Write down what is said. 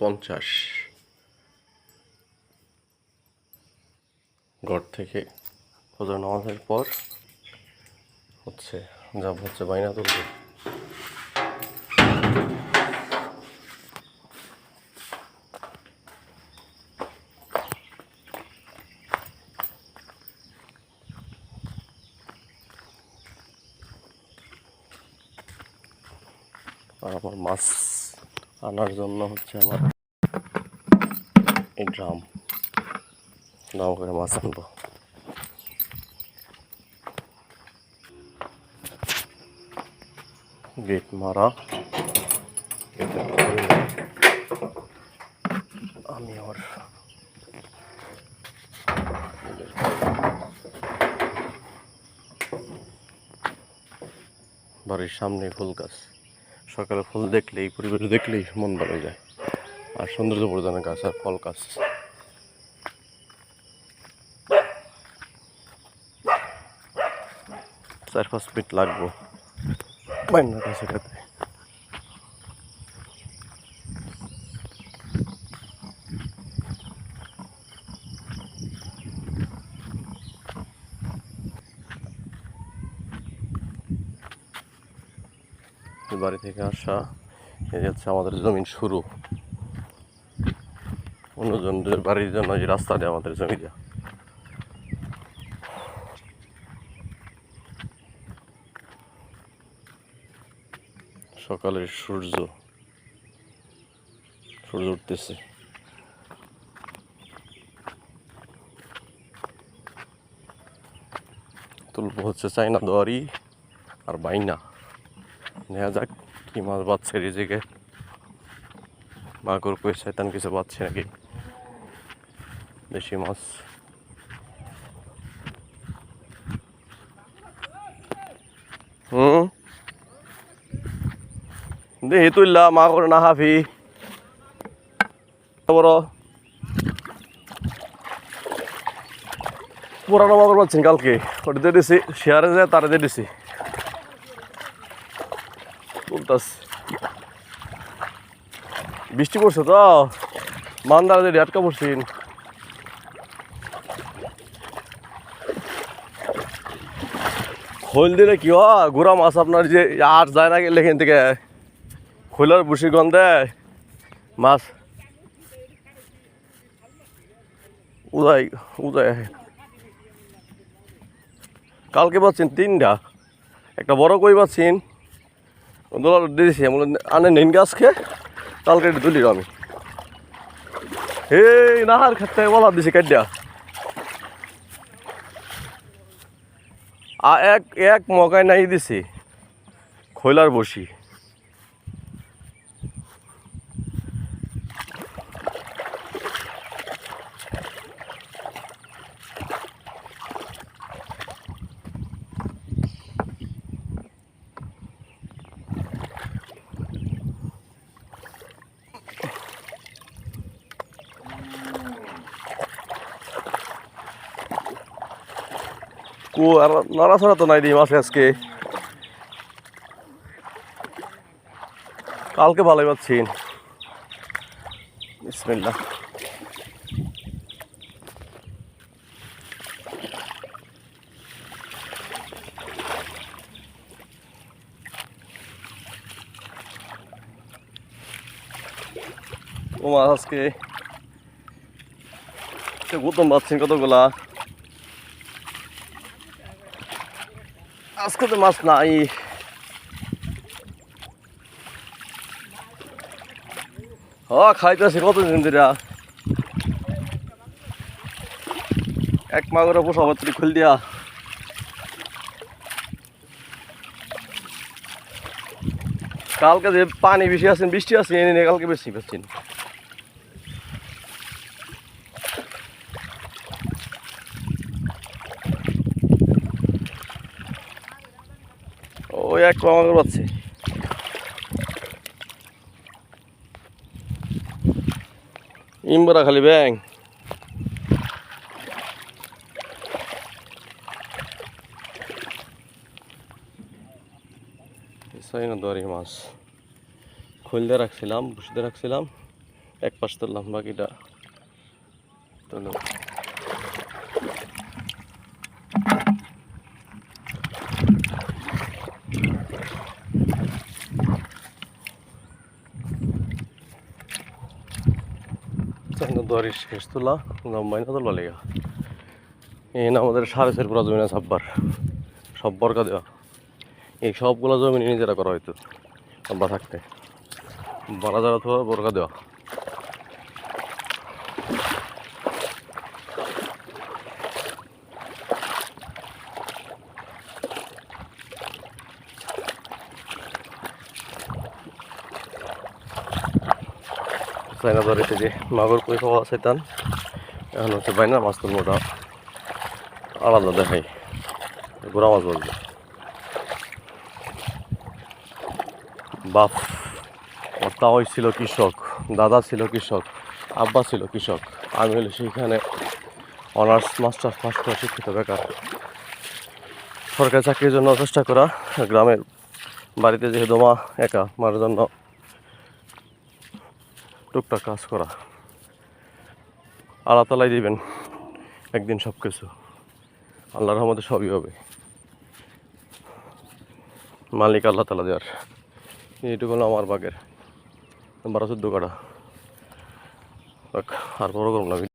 পঞ্চাশ। ঘর থেকে ফজর নামাজের পর হচ্ছে যাব হচ্ছে বাইনা তুলতে আর আমার মাছ আনার জন্য হচ্ছে আমার এই ড্রাম। ড্রাম করে মাছ আনব। গেট মারা। আমি আমার বাড়ির সামনে ফুল গাছ। সকালে ফুল দেখলে এই পরিবেশ দেখলেই মন ভালো যায়। আর সৌন্দর্য প্রদানের গাছ আর ফল গাছ। চার পাঁচ মিনিট লাগবো। বাইনার কাছে বাড়ি থেকে আসা, এই হচ্ছে আমাদের জমিন শুরু। অন্যজনদের বাড়ির জন্য এই রাস্তা দিয়ে আমাদের জমি দেওয়া সকালের সূর্য সূর্য উঠতেছে। তুলবো হচ্ছে চাইনা দোয়ারি আর বাইনা। দেখা যাক, কি মাছ বাচ্ছে রিজিকে মাগুর কই শয়তান কিছু পাচ্ছে নাকি? দেশি মাছ। হুম? দেহি তুললা মা করে না হাফি বড়। পুরানো মাগুর পাচ্ছেন কালকে। ওটা দিয়ে দিছি, শেয়ারে যায় তারা দিয়ে দিছি। তুলতাস বৃষ্টি পড়ছে তো? মান্দার যে আটকা পড়ছিন খোল দিলে কি হয়? গুড়া মাছ আপনার যে আর যায় না গেলে থেকে। খোলার বুসি গন্ধে মাছ উদয় উদয়। কালকে পাচ্ছেন তিনটা। একটা বড় কই পাচ্ছেন? দোলা দিয়েছি আমি আনে নিন গাছ খেয়ে, তালকে এটা তুলি আমি। এই নাহার খেতে বলা দিছি কাটিয়া আ এক এক মকায় নাই দিছি, খৈলার বসি। কু, আর নড়াছড়া তো নাই মাছ আজকে। কালকে ভালোই পাচ্ছিন বিসমিল্লাহ। ও মাছ আজকে গৌতম পাচ্ছেন কতগুলা? আজকে তো মাছ নাই। হ খাইতেছি কতদিন ধরে। এক মা করে পোষা বাচ্চি খুল দিয়া। কালকে যে পানি বেশি আছেন বৃষ্টি আছে, এনে কালকে বেশি পাচ্ছেন এক কমাগর পাচ্ছে ইমবরা খালি ব্যাং। দরি মাছ। খুলতে রাখছিলাম, বসতে রাখছিলাম, এক পাশ তুললাম, বাকিটা তুললাম। দুয়ারি শেষ তোলা মাইনা তোলা লেগা এই না আমাদের সাড়ে চার পুরা জমি না সাব্বার, সব বরকা দেওয়া। এই সবগুলো জমি নিজেরা করা হয়তো আব্বা থাকতে। বারা যারা তো বরকা দেওয়া। চাইনা ধরেছে যে মাগুর কই পাওয়া চাইতাম এখন হচ্ছে বাইনা মাছ তুলবো আলাদা দেখাই। গোড়া মাছ বলবে। বাপ তাওই ছিল কৃষক, দাদা ছিল কৃষক, আব্বা ছিল কৃষক। আমি হলে সেইখানে অনার্স, মাস্টার্স পাস করে শিক্ষিত বেকার। সরকারি চাকরির জন্য চেষ্টা করা। গ্রামের বাড়িতে যেহেতু মা একা, মার জন্য টুকটাক কাজ করা। আল্লাহ তালাই দিবেন, একদিন সব কিছু আল্লাহর রহমতে সবই হবে। মালিক আল্লাহ তালা দেওয়ার এইটুকু হলো আমার বাগের। বারো চোদ্দ কাটা আর বড় না